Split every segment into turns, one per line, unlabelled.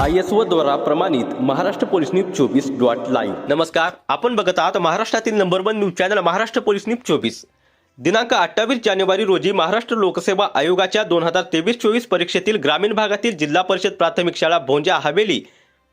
I S O द्वारा प्रमाणित Maharashtra police news चोवीस डॉट लाईव्ह. नमस्कार आपण बघत आहात महाराष्ट्रातील number one news channel Maharashtra police news चोवीस. दिनांक अठ्ठावीस जानेवारी रोजी महाराष्ट्र लोकसेवा आयोगाच्या दोन हजार तेवीस चोवीस परीक्षेतील ग्रामीण भागातील जिल्हा परिषद प्राथमिक शाळा भोंजा हवेली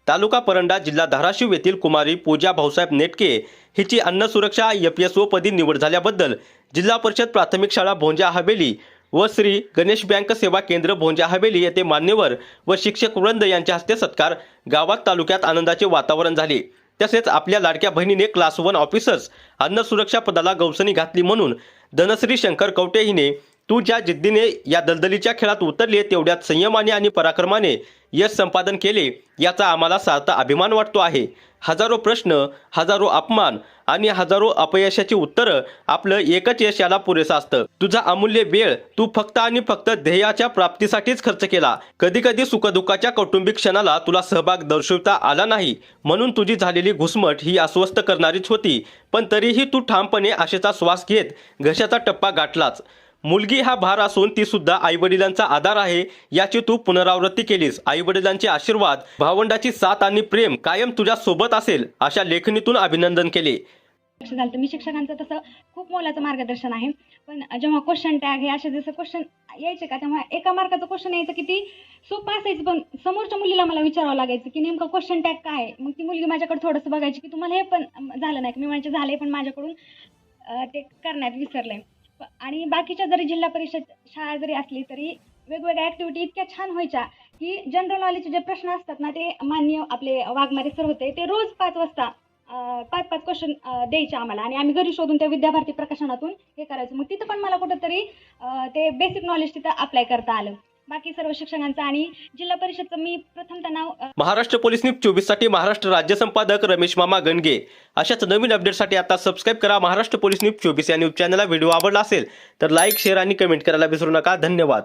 तालुका परंडा जिल्हा धाराशिव येथील कुमारी पूजा भाऊसाहेब नेटके हिची अन्न सुरक्षा एफ एस ओ पदी निवड झाल्याबद्दल जिल्हा परिषद प्राथमिक शाळा भोंजा हवेली व श्री गणेश बँक सेवा केंद्र भोंजा हवेली येथे मान्यवर व शिक्षक वृंद यांच्या हस्ते सत्कार. गावात तालुक्यात आनंदाचे वातावरण झाले. तसेच आपल्या लाडक्या बहिणीने क्लास वन ऑफिसर्स अन्न सुरक्षा पदाला गवसणी घातली म्हणून धनश्री शंकर कवटे हिने तू ज्या जिद्दीने या दलदलीच्या खेळात उतरले तेवढ्यात संयमाने आणि पराक्रमाने यश संपादन केले याचा आम्हाला सार्थ अभिमान वाटतो आहे. हजारो प्रश्न हजारो अपमान आणि हजारो अपयशाची उत्तरं आपलं एकच यश याला पुरेसं असतं. तुझा अमूल्य वेळ तू फक्त आणि फक्त ध्येयाच्या प्राप्तीसाठीच खर्च केला. कधी कधी सुखदुःखाच्या कौटुंबिक क्षणाला तुला सहभाग दर्शवता आला नाही. म्हणून तुझी झालेली घुसमट ही अस्वस्थ करणारीच होती. पण तरीही तू ठामपणे आशेचा श्वास घेत घशाचा टप्पा गाठलाच. मुलगी हा भार असून ती सुद्धा आईवडिलांचा आधार आहे याची तू पुनरावृत्ती केलीस. आईवडिलांचे आशीर्वाद भावंडाची साथ आणि प्रेम कायम तुझ्या सोबत असेल अशा लेखणीतून अभिनंदन केले.
झालं तर मी शिक्षकांचं तसं खूप मोलाचं मार्गदर्शन आहे. पण जेव्हा क्वेश्चन टॅग हे असे जसं क्वेश्चन यायचे का तेव्हा एका मार्काचं क्वेश्चन यायचं की ती सोपं असायचं. पण समोरच्या मुलीला मला विचारावं लागायचं की नेमकं क्वेश्चन टॅग काय आहे? मग ती मुलगी माझ्याकडे थोडंसं बघायची की तुम्हाला हे पण झालं नाही मी म्हणायचे झालंय पण माझ्याकडून ते करण्यात विसरलंय. आणि बाकीच्या जरी जिल्हा परिषद शाळा जरी असली तरी वेगवेगळ्या ॲक्टिव्हिटी इतक्या छान व्हायच्या की जनरल नॉलेजचे जे प्रश्न असतात ना ते मान्य आपले वाघमारे सर होते ते रोज पाच वाजता पाच पाच क्वेश्चन द्यायचे आम्हाला. आणि आम्ही घरी शोधून त्या विद्याभारती प्रकाशनातून हे करायचं. मग तिथं पण मला कुठंतरी ते बेसिक नॉलेज तिथं अप्लाय करता आलं. बाकी सर्व शिक्षकांचं आणि जिल्हा परिषदचं मी प्रथम नाव
महाराष्ट्र पोलीस न्यूज चोवीससाठी महाराष्ट्र राज्य संपादक रमेश मामा गणगे. अशाच नवीन अपडेटसाठी आता सबस्क्राईब करा महाराष्ट्र पोलीस न्यूज चोवीस या न्यूज चॅनलला व्हिडिओ आवडला असेल तर लाईक शेअर आणि कमेंट करायला विसरू नका. धन्यवाद.